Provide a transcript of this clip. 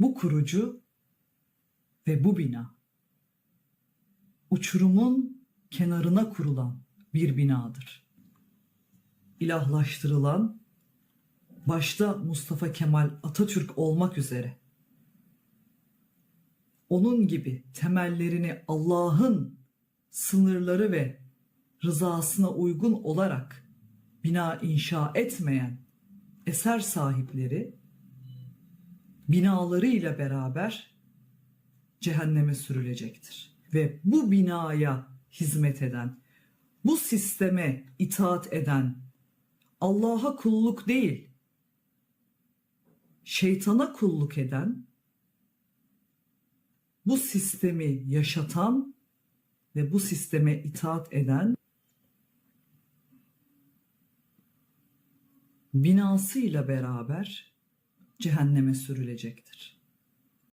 Bu kurucu ve bu bina uçurumun kenarına kurulan bir binadır. İlahlaştırılan başta Mustafa Kemal Atatürk olmak üzere onun gibi temellerini Allah'ın sınırları ve rızasına uygun olarak bina inşa etmeyen eser sahipleri binalarıyla beraber cehenneme sürülecektir. Ve bu binaya hizmet eden, bu sisteme itaat eden, Allah'a kulluk değil, şeytana kulluk eden, bu sistemi yaşatan ve bu sisteme itaat eden binasıyla beraber cehenneme sürülecektir.